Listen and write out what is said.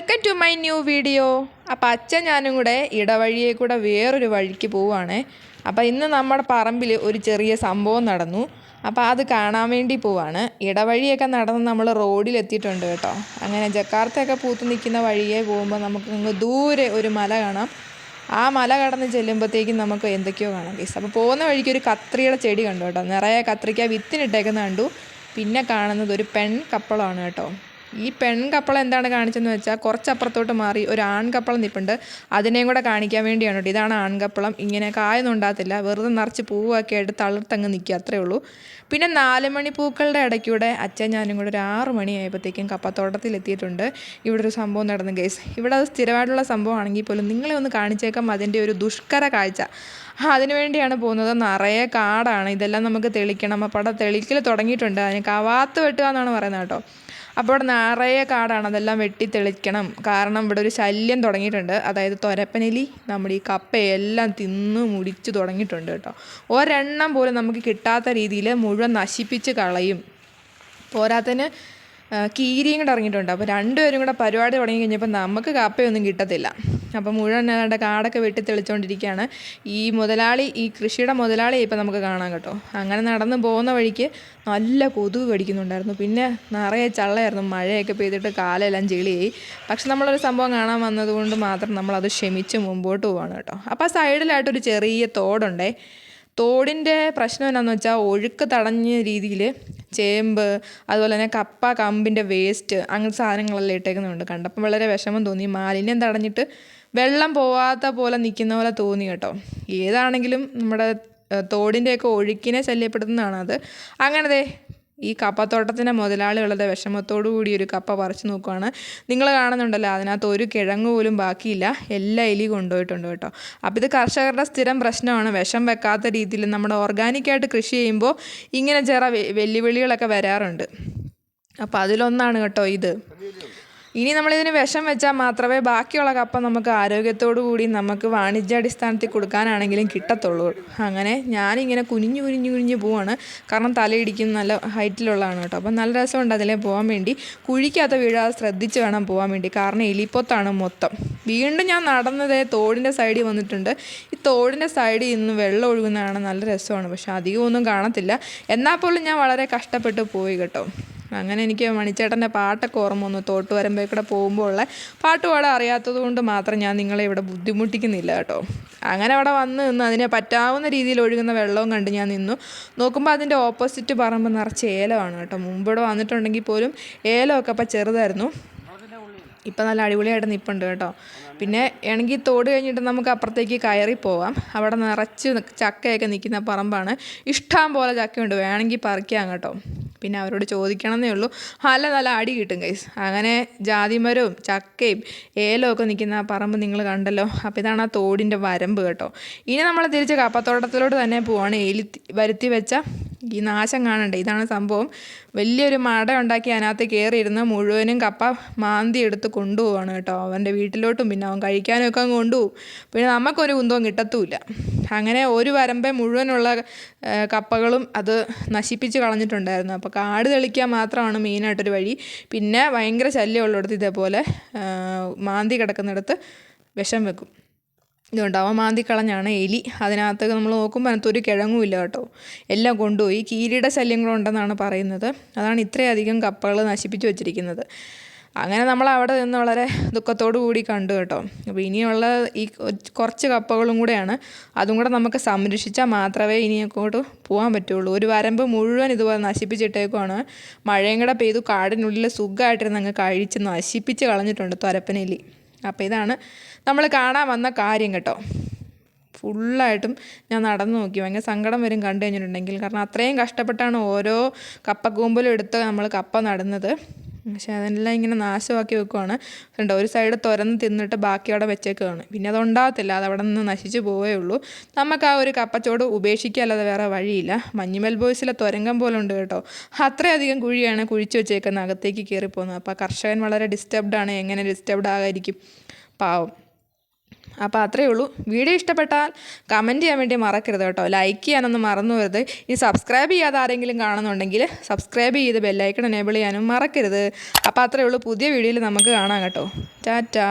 Welcome to my new video അപ്പോൾ അച്ഛൻ ഞാനും കൂടെ ഇടവഴിയെ കൂടെ വേറൊരു വഴിക്ക് പോവുകയാണേ അപ്പോൾ ഇന്ന് നമ്മുടെ പറമ്പിൽ ഒരു ചെറിയ സംഭവം നടന്നു. അപ്പോൾ അത് കാണാൻ വേണ്ടി പോവാണ്. ഇടവഴിയൊക്കെ നടന്ന് നമ്മൾ റോഡിലെത്തിയിട്ടുണ്ട് കേട്ടോ. അങ്ങനെ ജക്കാർത്തയൊക്കെ പൂത്ത് നിൽക്കുന്ന വഴിയെ പോകുമ്പോൾ നമുക്ക് ദൂരെ ഒരു മല കാണാം. ആ മല കടന്ന് ചെല്ലുമ്പോഴത്തേക്കും നമുക്ക് എന്തൊക്കെയോ കാണാം ഗീസ് അപ്പോൾ പോകുന്ന വഴിക്ക് ഒരു കത്രിയുടെ ചെടി കണ്ടു കേട്ടോ. നിറയെ കത്രിക്ക വിത്തിനിട്ടേക്കുന്ന കണ്ടു. പിന്നെ കാണുന്നത് ഒരു പെൺ കപ്പളമാണ് കേട്ടോ. ഈ പെൺ കപ്പള എന്താണ് കാണിച്ചതെന്ന് വെച്ചാൽ കുറച്ചപ്പുറത്തോട്ട് മാറി ഒരു ആൺകപ്പളം നിൽപ്പുണ്ട് അതിനെയും കൂടെ കാണിക്കാൻ വേണ്ടിയാണ് കേട്ടോ. ഇതാണ് ആൺകപ്പളം ഇങ്ങനെ കായൊന്നും ഉണ്ടാകത്തില്ല. വെറുതെ നിറച്ച് പൂവൊക്കെ ആയിട്ട് തളിർത്തങ്ങ് നിൽക്കുക അത്രേ ഉള്ളൂ. പിന്നെ നാല് മണി പൂക്കളുടെ ഇടയ്ക്കൂടെ അച്ഛൻ ഞാനും കൂടെ ഒരു ആറ് മണിയായപ്പോഴത്തേക്കും കപ്പത്തോട്ടത്തിൽ എത്തിയിട്ടുണ്ട്. ഇവിടെ ഒരു സംഭവം നടന്നു കേസ് ഇവിടെ അത് സ്ഥിരമായിട്ടുള്ള സംഭവമാണെങ്കിൽ പോലും നിങ്ങളെ ഒന്ന് കാണിച്ചേക്കാം അതിന്റെ ഒരു ദുഷ്കര കാഴ്ച. ആ അതിന് വേണ്ടിയാണ് പോകുന്നത്. നിറയെ കാടാണ്. ഇതെല്ലാം നമുക്ക് തെളിക്കണം. അപ്പോൾ അവിടെ തെളിക്കൽ തുടങ്ങിയിട്ടുണ്ട്. അതിന് കവാത്ത് വെട്ടുക എന്നാണ് പറയുന്നത് കേട്ടോ. അപ്പോൾ ഇവിടെ നിറയെ കാടാണ്. അതെല്ലാം വെട്ടി തെളിക്കണം. കാരണം ഇവിടെ ഒരു ശല്യം തുടങ്ങിയിട്ടുണ്ട്. അതായത് തൊരപ്പനെലി നമ്മുടെ ഈ കപ്പയെല്ലാം തിന്ന് മുടിച്ച് തുടങ്ങിയിട്ടുണ്ട് കേട്ടോ. ഒരെണ്ണം പോലും നമുക്ക് കിട്ടാത്ത രീതിയിൽ മുഴുവൻ നശിപ്പിച്ച് കളയും. പോരാത്തതിന് കീരിയും കൂടെ ഇറങ്ങിയിട്ടുണ്ട്. അപ്പോൾ രണ്ടുപേരും കൂടെ പരിപാടി തുടങ്ങി കഴിഞ്ഞപ്പോൾ നമുക്ക് കപ്പയൊന്നും കിട്ടത്തില്ല. അപ്പോൾ മുഴുവൻ കാടൊക്കെ വെട്ടി തെളിച്ചുകൊണ്ടിരിക്കുകയാണ് ഈ മുതലാളി ഈ കൃഷിയുടെ മുതലാളി ഇപ്പോൾ നമുക്ക് കാണാം കേട്ടോ. അങ്ങനെ നടന്ന് പോകുന്ന വഴിക്ക് നല്ല കൊതുക് കടിക്കുന്നുണ്ടായിരുന്നു. പിന്നെ നിറയെ ചള്ളയായിരുന്നു. മഴയൊക്കെ പെയ്തിട്ട് കാലെല്ലാം ചെളിയായി. പക്ഷെ നമ്മളൊരു സംഭവം കാണാൻ വന്നതുകൊണ്ട് മാത്രം നമ്മളത് ക്ഷമിച്ച് മുമ്പോട്ട് പോവാണ് കേട്ടോ. അപ്പോൾ ആ സൈഡിലായിട്ടൊരു ചെറിയ തോടുണ്ടേ. തോടിന്റെ പ്രശ്നം എന്നാന്ന് വെച്ചാൽ ഒഴുക്ക് തടഞ്ഞ രീതിയിൽ ചേമ്പ് അതുപോലെ തന്നെ കപ്പ കമ്പിന്റെ വേസ്റ്റ് അങ്ങനത്തെ സാധനങ്ങളെല്ലാം ഇട്ടേക്കുന്നുണ്ട്. കണ്ടപ്പോൾ വളരെ വിഷമം തോന്നി. മാലിന്യം തടഞ്ഞിട്ട് വെള്ളം പോവാത്ത പോലെ നിൽക്കുന്ന പോലെ തോന്നി കേട്ടോ. ഏതാണെങ്കിലും നമ്മുടെ തോടിന്റെയൊക്കെ ഒഴുക്കിനെ ശല്യപ്പെടുത്തുന്നതാണ് അത്. അങ്ങനെ ദേ ഈ കപ്പത്തോട്ടത്തിന്റെ മുതലാളികളുടെ വിഷമത്തോടു കൂടി ഒരു കപ്പ പറിച്ചു നോക്കുവാണ്. നിങ്ങൾ കാണുന്നുണ്ടല്ലോ അതിനകത്ത് ഒരു കിഴങ്ങ് പോലും ബാക്കിയില്ല. എല്ലാ എലി കൊണ്ടുപോയിട്ടുണ്ട് കേട്ടോ. അപ്പോൾ ഇത് കർഷകരുടെ സ്ഥിരം പ്രശ്നമാണ്. വിഷം വെക്കാത്ത രീതിയിൽ നമ്മുടെ ഓർഗാനിക്കായിട്ട് കൃഷി ചെയ്യുമ്പോൾ ഇങ്ങനെ ചെറ വെല്ലുവിളികളൊക്കെ വരാറുണ്ട്. അപ്പോൾ അതിലൊന്നാണ് കേട്ടോ ഇത്. ഇനി നമ്മളിതിന് വിഷം വെച്ചാൽ മാത്രമേ ബാക്കിയുള്ള കപ്പ നമുക്ക് ആരോഗ്യത്തോടു കൂടി നമുക്ക് വാണിജ്യാടിസ്ഥാനത്തിൽ കൊടുക്കാനാണെങ്കിലും കിട്ടത്തുള്ളൂ. അങ്ങനെ ഞാനിങ്ങനെ കുനിഞ്ഞു കുനിഞ്ഞു കുനിഞ്ഞു പോവാണ്. കാരണം തലയിടിക്കുന്ന നല്ല ഹൈറ്റിലുള്ളതാണ് കേട്ടോ. അപ്പം നല്ല രസമുണ്ട് അതിലേ പോകാൻ വേണ്ടി. കുഴിക്കകത്ത് വീഴാതെ ശ്രദ്ധിച്ച് വേണം പോകാൻ വേണ്ടി. കാരണം എലിപ്പൊത്താണ് മൊത്തം. വീണ്ടും ഞാൻ നടന്നത് തോടിന്റെ സൈഡിൽ വന്നിട്ടുണ്ട്. ഈ തോടിന്റെ സൈഡിൽ ഇന്ന് വെള്ളം ഒഴുകുന്നതാണ് നല്ല രസമാണ്. പക്ഷേ അധികമൊന്നും കാണത്തില്ല. എന്നാൽ പോലും ഞാൻ വളരെ കഷ്ടപ്പെട്ട് പോയി കേട്ടോ. അങ്ങനെ എനിക്ക് മണിച്ചേട്ടന്റെ പാട്ടൊക്കെ ഓർമ്മ വന്നു. തോട്ട് വരുമ്പോൾ കൂടെ പോകുമ്പോൾ ഉള്ള പാട്ട് പാടാൻ അറിയാത്തത് കൊണ്ട് മാത്രം ഞാൻ നിങ്ങളെ ഇവിടെ ബുദ്ധിമുട്ടിക്കുന്നില്ല കേട്ടോ. അങ്ങനെ അവിടെ വന്ന് നിന്ന് അതിനെ പറ്റാവുന്ന രീതിയിൽ ഒഴുകുന്ന വെള്ളവും കണ്ട് ഞാൻ നിന്നു. നോക്കുമ്പോൾ അതിന്റെ ഓപ്പോസിറ്റ് പറമ്പ് നിറച്ച് ഏലമാണ് കേട്ടോ. മുമ്പിവിടെ വന്നിട്ടുണ്ടെങ്കിൽ പോലും ഏലമൊക്കെ അപ്പം ചെറുതായിരുന്നു. ഇപ്പം നല്ല അടിപൊളിയായിട്ട് നിൽപ്പുണ്ട് കേട്ടോ. പിന്നെ ആണെങ്കിൽ തോട് കഴിഞ്ഞിട്ട് നമുക്ക് അപ്പുറത്തേക്ക് കയറി പോവാം. അവിടെ നിറച്ച് ചക്കയൊക്കെ നിൽക്കുന്ന പറമ്പാണ്. ഇഷ്ടം പോലെ ചക്കയുണ്ട്. വേണമെങ്കിൽ പറിക്കാം കേട്ടോ. പിന്നെ അവരോട് ചോദിക്കണമെന്നേ ഉള്ളൂ. നല്ല നല്ല അടി കിട്ടും കൈസ് അങ്ങനെ ജാതിമരവും ചക്കയും ഏലവും ഒക്കെ നിൽക്കുന്ന ആ പറമ്പ് നിങ്ങൾ കണ്ടല്ലോ. അപ്പോൾ ഇതാണ് ആ തോടിന്റെ വരമ്പ് കേട്ടോ. ഇനി നമ്മൾ തിരിച്ച് കപ്പത്തോട്ടത്തിലോട്ട് തന്നെ പോവാണ്. എലി വരുത്തി വെച്ച ഈ നാശം കാണണ്ടേ? ഇതാണ് സംഭവം. വലിയൊരു മട ഉണ്ടാക്കി അതിനകത്ത് കയറിയിരുന്ന് മുഴുവനും കപ്പ മാന്തി എടുത്ത് കൊണ്ടുപോവാണ് കേട്ടോ. അവന്റെ വീട്ടിലോട്ടും പിന്നെ അവൻ കഴിക്കാനൊക്കെ കൊണ്ടുപോകും പിന്നെ നമുക്കൊരു കുന്തവും കിട്ടത്തുമില്ല അങ്ങനെ ഒരു വരമ്പെ മുഴുവനുള്ള കപ്പകളും അത് നശിപ്പിച്ച് കളഞ്ഞിട്ടുണ്ടായിരുന്നു. അപ്പോൾ കാട് തെളിക്കാൻ മാത്രമാണ് മെയിനായിട്ടൊരു വഴി. പിന്നെ ഭയങ്കര ശല്യമുള്ളിടത്ത് ഇതേപോലെ മാന്തി കിടക്കുന്നിടത്ത് വിഷം വെക്കും. ഇതുകൊണ്ട് അവൻ മാന്തി കളഞ്ഞാണ് എലി. അതിനകത്ത് നമ്മൾ നോക്കുമ്പോൾ അതിനകത്തൊരു കിഴങ്ങും ഇല്ല കേട്ടോ. എല്ലാം കൊണ്ടുപോയി. കീരിയുടെ ശല്യങ്ങളുണ്ടെന്നാണ് പറയുന്നത്. അതാണ് ഇത്രയധികം കപ്പകൾ നശിപ്പിച്ചു വെച്ചിരിക്കുന്നത്. അങ്ങനെ നമ്മൾ അവിടെ നിന്ന് വളരെ ദുഃഖത്തോടു കൂടി കണ്ടു കേട്ടോ. അപ്പോൾ ഇനിയുള്ള ഈ കുറച്ച് കപ്പകളും കൂടെയാണ്. അതും കൂടെ നമുക്ക് സംരക്ഷിച്ചാൽ മാത്രമേ ഇനി അങ്ങോട്ട് പോകാൻ പറ്റുള്ളൂ. ഒരു വരമ്പ് മുഴുവൻ ഇതുപോലെ നശിപ്പിച്ചിട്ടേക്കുവാണ്. മഴയും കൂടെ പെയ്തു കാടിനുള്ളിൽ സുഖമായിട്ടിരുന്ന് അങ്ങ് കഴിച്ച് നശിപ്പിച്ച് കളഞ്ഞിട്ടുണ്ട് തൊരപ്പനെലി. അപ്പോൾ ഇതാണ്. നമ്മൾ കാണാൻ വന്ന കാര്യം കേട്ടോ. ഫുള്ളായിട്ടും ഞാൻ നടന്നു നോക്കി. ഭയങ്കര സങ്കടം വരും കണ്ടു കഴിഞ്ഞിട്ടുണ്ടെങ്കിൽ. കാരണം അത്രയും കഷ്ടപ്പെട്ടാണ് ഓരോ കപ്പക്കൂമ്പലും എടുത്ത് നമ്മൾ കപ്പ നടുന്നത്. പക്ഷേ അതെല്ലാം ഇങ്ങനെ നാശമാക്കി വെക്കുവാണ്. കണ്ടോ ഒരു സൈഡ് തുറന്ന് തിന്നിട്ട് ബാക്കി അവിടെ വെച്ചേക്കുകയാണ് പിന്നെ അത് ഉണ്ടാകത്തില്ല അത് അവിടെ നിന്ന് നശിച്ചു പോവേ ഉള്ളൂ. നമുക്ക് ആ ഒരു കപ്പച്ചോട് ഉപേക്ഷിക്കാല്ലാതെ വേറെ വഴിയില്ല. മഞ്ഞുമൽ ബോയ്സിലെ തുരങ്കം പോലെ ഉണ്ട് കേട്ടോ. അത്രയധികം കുഴിയാണ് കുഴിച്ചു വെച്ചേക്കുന്നത് അകത്തേക്ക് കയറിപ്പോകുന്നത്. അപ്പോൾ കർഷകൻ വളരെ ഡിസ്റ്റർബ്ഡ് ആണ് എങ്ങനെ ഡിസ്റ്റർബ്ഡ് ആകാതിരിക്കും? പാവം. അപ്പോൾ അത്രയേ ഉള്ളൂ. വീഡിയോ ഇഷ്ടപ്പെട്ടാൽ കമന്റ് ചെയ്യാൻ വേണ്ടി മറക്കരുത് കേട്ടോ. ലൈക്ക് ചെയ്യാനൊന്നും മറന്നു വരുത് ഈ സബ്സ്ക്രൈബ് ചെയ്യാതെ ആരെങ്കിലും കാണുന്നുണ്ടെങ്കിൽ സബ്സ്ക്രൈബ് ചെയ്ത് ബെല്ലൈക്കൺ എനേബിൾ ചെയ്യാനും മറക്കരുത്. അപ്പോൾ അത്രയേ ഉള്ളൂ. പുതിയ വീഡിയോയിൽ നമുക്ക് കാണാം കേട്ടോ. ടാറ്റാ.